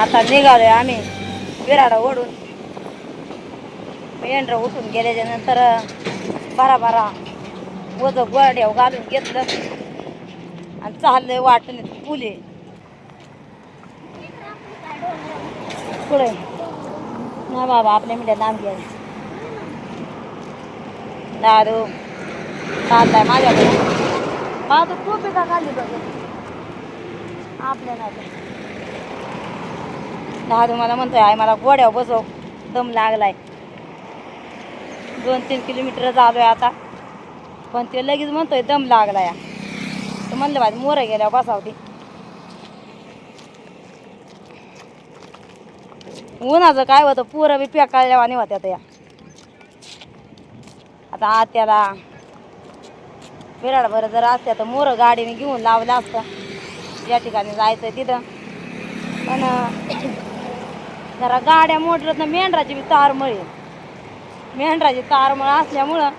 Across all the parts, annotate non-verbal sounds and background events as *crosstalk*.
आता निघालोय आम्ही विराडा ओढून. मेंढर उठून गेल्याच्यानंतर बारा बारा वज गोरड्याव घालून घेतलं. आणि चाललंय वाटणे फुले पुढे नाही बाबा आपल्या मिठ्या नाम घ्यायचं दारू चाललाय माझ्याकडे. माझं खूप एका खाली बघ? आपल्या नाही दादू मला म्हणतोय आई मला गोड्यावर बसव. दम लागलाय. दोन तीन किलोमीटर आलोय आता. पण ते लगेच म्हणतोय दम लागला या तर म्हणलं माझी मोरं गेल्यावर बसावती उन्हाचं काय होतं पुरं बी पेकाळल्या आणि होत्या त्या. आता आत्याला विराड बरं जर असत्या तर मोरं गाडीने घेऊन लावलं असतं. या ठिकाणी जायचं तिथं. पण जरा गाड्या मोटरत ना मेंढराची बी तारमळी मेंढराची तारमळ असल्यामुळं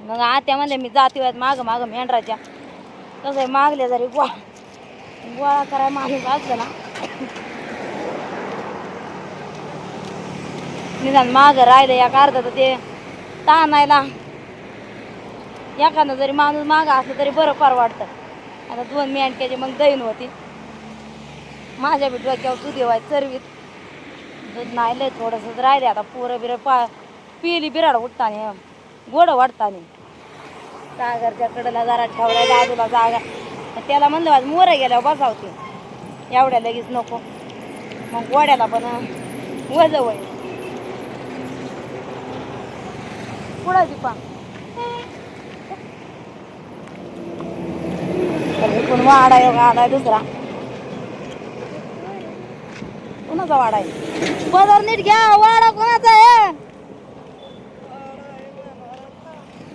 मग आत्या म्हणले मी जाती वेळात मागं मागं मेंढराच्या. कसं आहे मागले जरी गोळा गोळा कराय माणूस असलं ना. निदान मागं राहिलं या अर्धा तर ते ताणायला. एखादं जरी माणूस मागं असलं तरी बरं परवाडतं आता दोन मेंढक्याची मग दैन होती. माझ्या बी डोक्यावर दूध येवाय चरवीत. दूध नाही लय थोडंसं राहिले आता पोरं बिरं पा पिली बिराड उठताने गोडं वाटताने सागरच्या कडेला जरा ठेवला बाजूला जागा. त्याला म्हणलं आज मोरं गेल्यावर बसावते एवढ्या लगेच नको. मग गोड्याला पण वज वय. पुढं दीपा कोण वाडा योग आलाय दुसरा. कोणाचा वाडा आहे? पदर नीट घ्या वाडा कोणाचा आहे?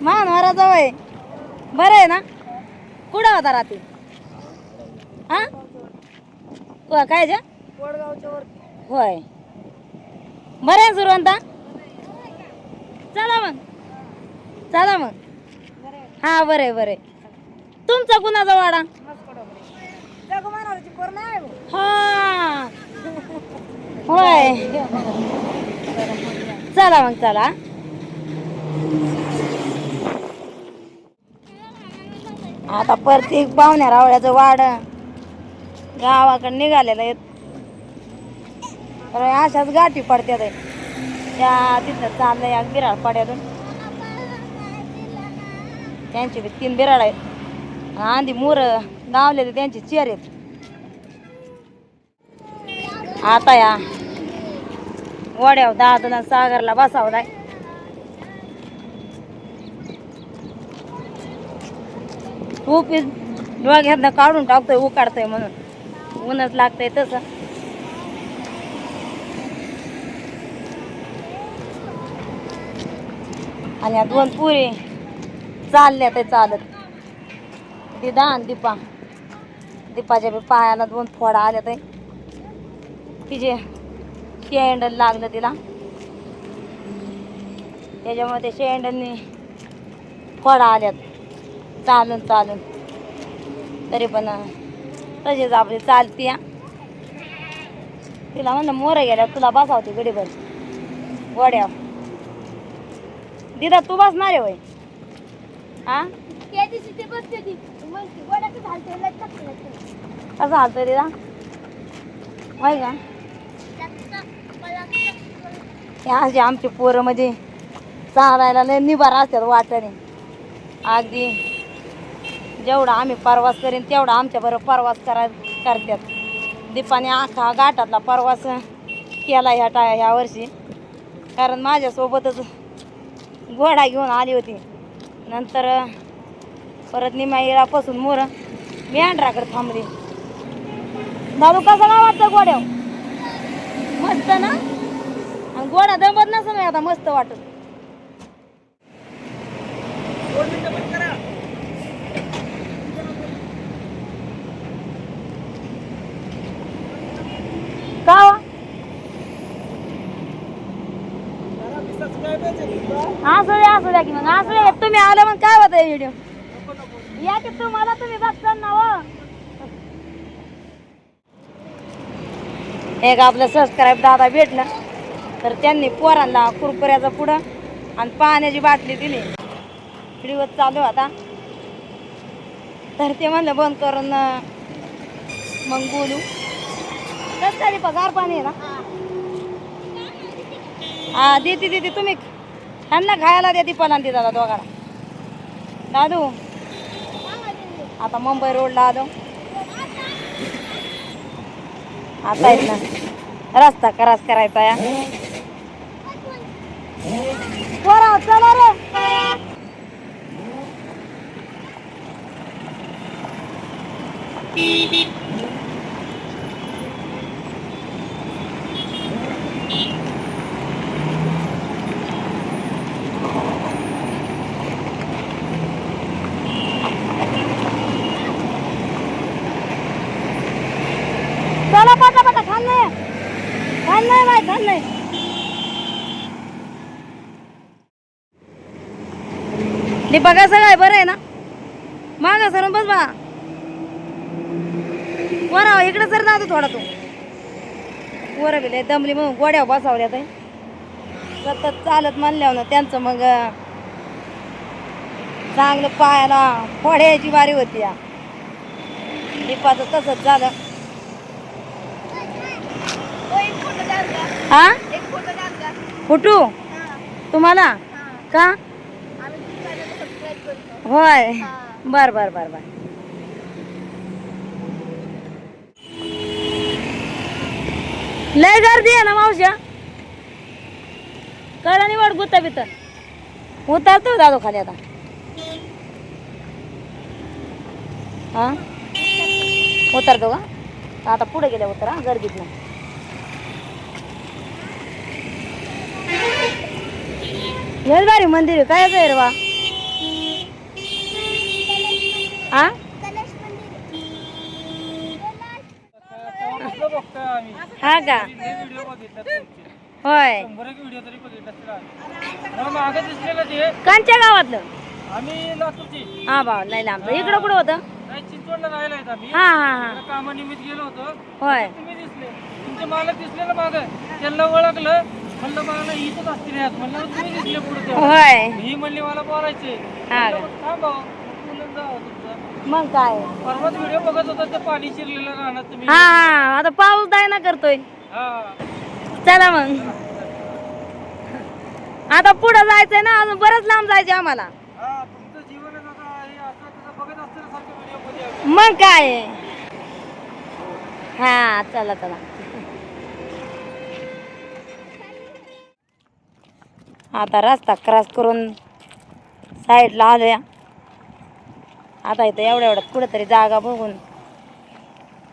मानवाराचा वय. बरं आहे ना? कुठं होता रात्री? हा? काय जा होय. बरं आहे सुरवंता? चला मग. चला मग. हा बरं आहे बरं आहे. तुमचा कुणाचा वाडा? हा. होय. चला मग चला. आता प्रत्येक पाहुण्या रावळ्याचं वाड. गावाकडे निघालेलं आहेत. तर अशाच गाठी पडत्यात. या तिथं चाललं या बिराड पाड्यातून त्यांची बी तीन बिराड आहेत. आंधी मोर गावलेले त्यांचे चेहरे आहेत. आता या. वड्याव दादला सागरला बसावलाय. टोपी डोळ्यातनं काढून टाकतोय उकाडतोय म्हणून. ऊनच लागतंय तसं. आणि दोन पुरी चालल्या ते चालत. दिदा आणि दीपा. दीपाच्या बी पायाला दोन फोडा आल्या ते तिचे शेंडल लागलं तिला. त्याच्यामुळे ते शेंडलनी फोडा आल्यात. चालून चालून. तरी पण तशीच आपली चालती तिला म्हणलं मोरं गेल्या तुला बसावते गडीभर गोड्या दिदा तू बसणार आहे वय हा? कसं हालतोय दिदा होय का? हे असे आमचे पोरं म्हणजे चालायला लय निभार असतात वाटाने अगदी जेवढा आम्ही प्रवास करीन तेवढा आमच्याबरोबर परवास प्रवास करा करतात. दीपाने आखा घाटातला प्रवास केला ह्या टा ह्या वर्षी. कारण माझ्यासोबतच घोडा घेऊन आली होती. नंतर परत निमाईरापासून मोर मेंढराकडे थांबली. दारू कसा काय वाटतं गोड्याव मस्त ना? आणि दमत नसं नाही आता मस्त वाटत. का असू द्या असू द्या की मग. असू द्या तुम्ही आलं मग काय होतं व्हिडिओ या की तुम्हाला तुम्ही बघता ना हो. एक आपलं सबस्क्राईब दादा भेटलं? तर त्यांनी पोरांना कुरकुऱ्याचा पुढं आणि पाण्याची बाटली दिली. व्हिडिओ चालू आता. तर ते म्हणलं बंद करून मग बोलू. कसं तरी पगार पाणी आहे ना. हा देते देते तुम्ही. ह्यांना खायला द्या पण दे दादा दोघाला. दादू. आता मुंबई रोडला आलो. आता येत ना रस्ता कराच करायचा या पोरा चला रे चला पटा पटा खाल नाही खाल नाही बाय खाल नाही ते बघा सगळं बरं आहे ना? मागा सरून बस बा. वरा इकडे सर ना थोडा तू. वर गेले दमली मग गोड्या बसावल्यात आहे. सतत चालत म्हणल्यावर ना त्यांचं मग चांगलं पायाला फोड्याची बारी होती या. दीपाचं तसंच झालं. हा कुठू? तुम्हाला? का? होय. बर बर बर बर. लय गर्दी आहे ना मावश्या? कळा निवड गुत्ता बित उतरतो दादो खाली आता. हा? उतरतो का? आता पुढे गेल्या उतर हा गर्दीत ना हेच भारी मंदिर आहे काय रे बा हा हा का? होय. कांच्या गावातलं? लातूरची हा भाऊ नाही लांब. इकडं कुठं होतं? हा हा हा. कामानिमित्त गेलो होतो होय. तुम्ही दिसले तुमचे मालक दिसले ना माग त्यांना ओळखलं म्हणलं मला इथंच असतील यात म्हणलं तुम्ही दिसले पुढे. होय ही म्हणली मला बोलायचे हा? थांबा बोलून जा. तुमचं मग काय? परवाच व्हिडिओ बघत होता ते पाणी शिरलेलं राहणार तुम्ही. हा हा आता पाऊस दाय ना करतोय. हा. चला मग. आता पुढं जायचंय ना अजून बरंच लांब जायचे आम्हाला. हा तुमचं जीवनच आता हे असं तसं बघत असतं ना सारखं व्हिडिओमध्ये आम्ही. मग काय? हा चला चला. आता रस्ता क्रॉस करून साईडला आलोया. आता इथं एवढ्या एवढ्यात कुठेतरी जागा बघून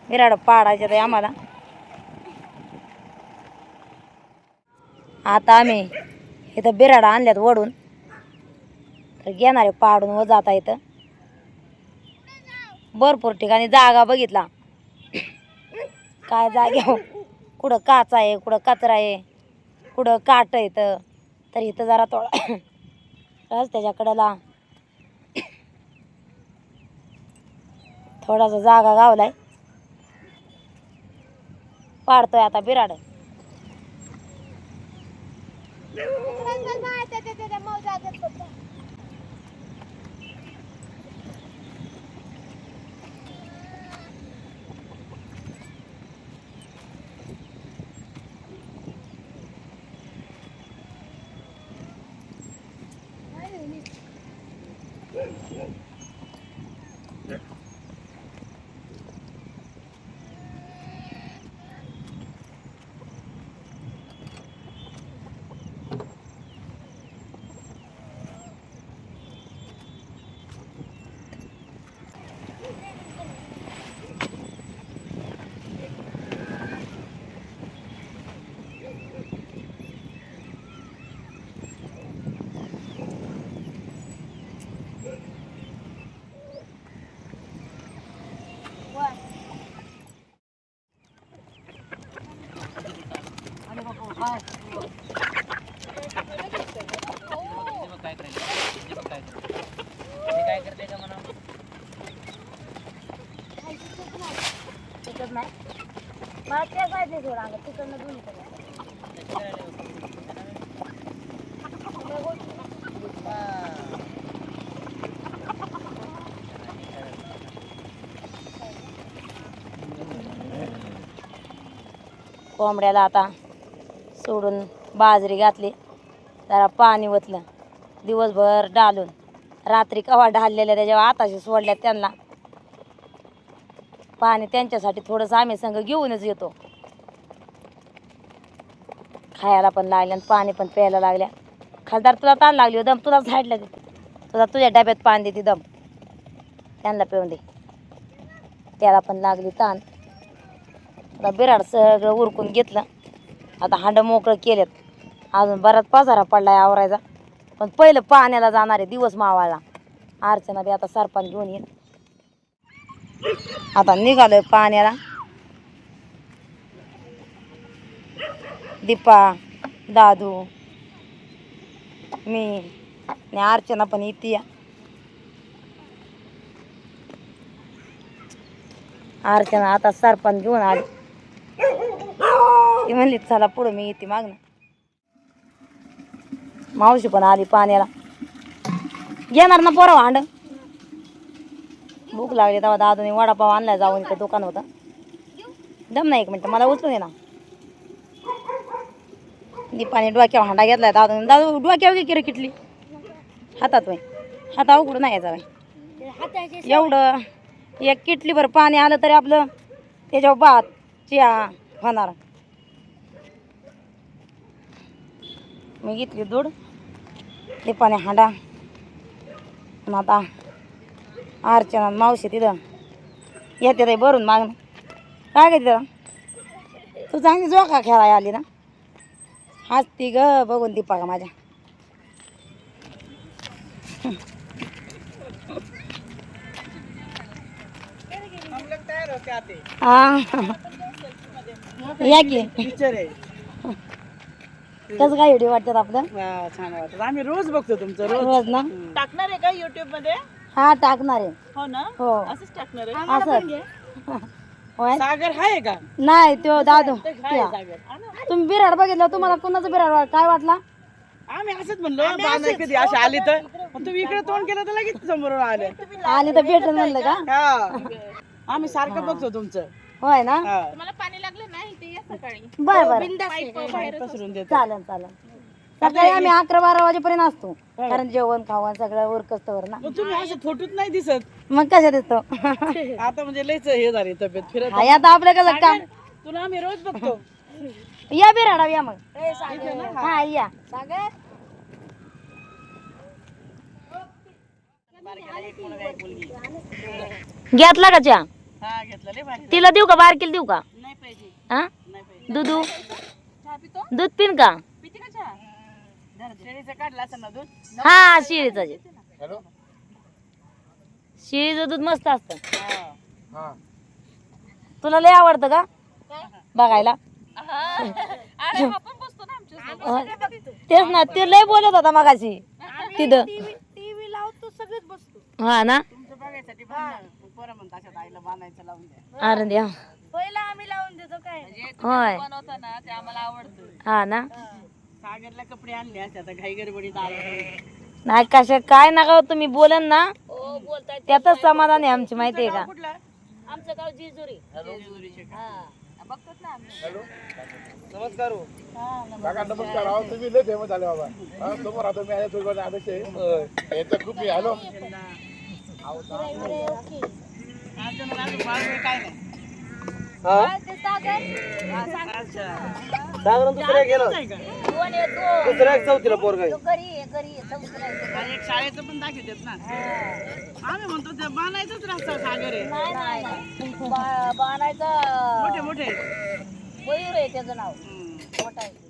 विराड पाडायच्या ते आम्हाला. आता आम्ही इथं बिराडा आणल्यात वडून. तर घेणारे पाडून व जाता इथं. भरपूर ठिकाणी जागा बघितला. काय जागे हो? कुठं काच आहे कुठं कचरा आहे कुठं काट येतं इथं. तर इथं जरा थोडा *coughs* रस्त्याच्या कडेला थोडासा जागा गावलाय पाडतोय आता बिराड मला तिकडनं दोन्ही कोंबड्याला आता सोडून बाजरी घातली. जरा पाणी ओतलं. दिवसभर डालून. रात्री कवा ढाललेल्या त्याच्यावर आताशी सोडल्या त्यांना. पाणी त्यांच्यासाठी थोडंसं आम्ही संग घेऊनच येतो. खायला पण लागल्या आणि पाणी पण प्यायला लागल्या. खासदार तुला ताण लागली हो, दम तुला साईडला देते तुला तुझ्या डब्यात पाणी देते दम. त्यांना पिऊन दे. त्याला पण लागली ताण. आता बिराड सगळं उरकून घेतलं. आता हांड मोकळं केलेत. अजून बराच पसारा पडलाय आवरायचा. पण पहिलं पाण्याला जाणार आहे दिवस मावाळला. अर्चना बी आता सरपण घेऊन येईल आता निघालोय पाण्याला. दीपा दादू मी आणि अर्चना पण येते या. अर्चना आता सरपंच घेऊन आली. ती म्हणली चला पुढं मी येते मागणं. मावशी पण आली पाण्याला. येणार ना पोरं भांड? भूक लागली तेव्हा दादूने वडापाव आणलाय जाऊन इथं दुकान होतं. दम ना एक मिनटं मला उचलून ये ना. दीपाने डोक्यावर हांडा घेतलाय दादूने दादू डोक्यावर घे किटली. हातात वय हाता उघडून नाही यायचा वय एवढं एक किटलीभर पाणी आलं तरी आपलं त्याच्यावर भात चिया होणार. मी घेतली दूध. दीपाने हांडा. आता अर्चना मावशी तिथं. येते ते भरून मागणं. काय काय तिथं? तू चांगली जोखा खेळायला आली ना? हसती ग बघून दीपा का माझ्या. हा. या की. पिक्चर आहे कसं काय व्हिडिओ वाटतात आपलं? छान वाटत. आम्ही रोज बघतो तुमचं रोज. रोज ना? टाकणार आहे का युट्यूबमध्ये? हा टाकणार आहे. हो ना? हो. असंच टाकणार आहे? असं *laughs* होय? सागर आहे का? नाही तो दादू. काय त्या. सागर. हा ना. तुम्ही बिराड बघितलं तुम्हाला कुणाचं बिराड वाट- काय वाटला? आम्ही असंच म्हणलो कधी असे आले तर? तुम्ही इकडे तोंड केलं तर लगेच समोरून आले. आणि तर भेटून म्हणलं का? हा. आम्ही सारखं बघतो तुमचं. होय ना? हा. बर बर. बाहेर पसरून देतो. चालेल चालेल. सकाळी आम्ही अकरा बारा वाजेपर्यंत असतो. कारण जेवण खावण सगळं उरकस्तवर ना मग तुम्ही असं फोटोत नाही दिसत. मग कशा देतो *laughs* आता म्हणजे लयच हे झाली तब्येत फिरत हाय आता आपलं कसं काम? तुला आम्ही रोज बघतो. *laughs* या बिराडा या मग. हा या. घेतला का चहा? हा घेतलं लय भारी. तिला देऊ का? बारकीला देऊ का? नाही पाहिजे. हा? नाही पाहिजे. दुधू दूध पिन का का? शेळीचं काढलं असं ना दूध? हा शिळीचं जे. शिळीचं दूध मस्त असतं. तुला लय आवडतं का? बघायला. होय. तेच ना ते लय बोलत होता मगाशी. तिथं. टीव्ही लावतो सगळेच बसतो. हा ना? तुमचं बघायसाठी पोरं म्हणतात अशा आईला बांधायचं लावून द्या. अरे द्या पहिला आम्ही लावून देतो काय. होय. बनवताना ते आम्हाला आवडतं. हा ना? सागरला कपडे आणले असते आता घाई गडबडीत आलो. नाही कशा काय नका हो तुम्ही बोलन ना. त्यातच समाधान आहे आमची माहिती आहे का? कुठला? आमचं गाव जिजुरी. ना आम्ही. नमस्कार हो. काका नमस्कार. अहो तुम्ही लय फेमस झाले बाबा. हा, समोर राहतो मी आहे तुझ्या आदेश आहे. याचं खूप मी हॅलो बाळवेळ काय नाही. आणि एक शाळेचं पण दाखवतात ना. आम्ही म्हणतो ते बांधायचंच रस्ता सागर आहे. मोठे मोठे. मयूर आहे त्याचं नाव. हम्म. मोठा आहे.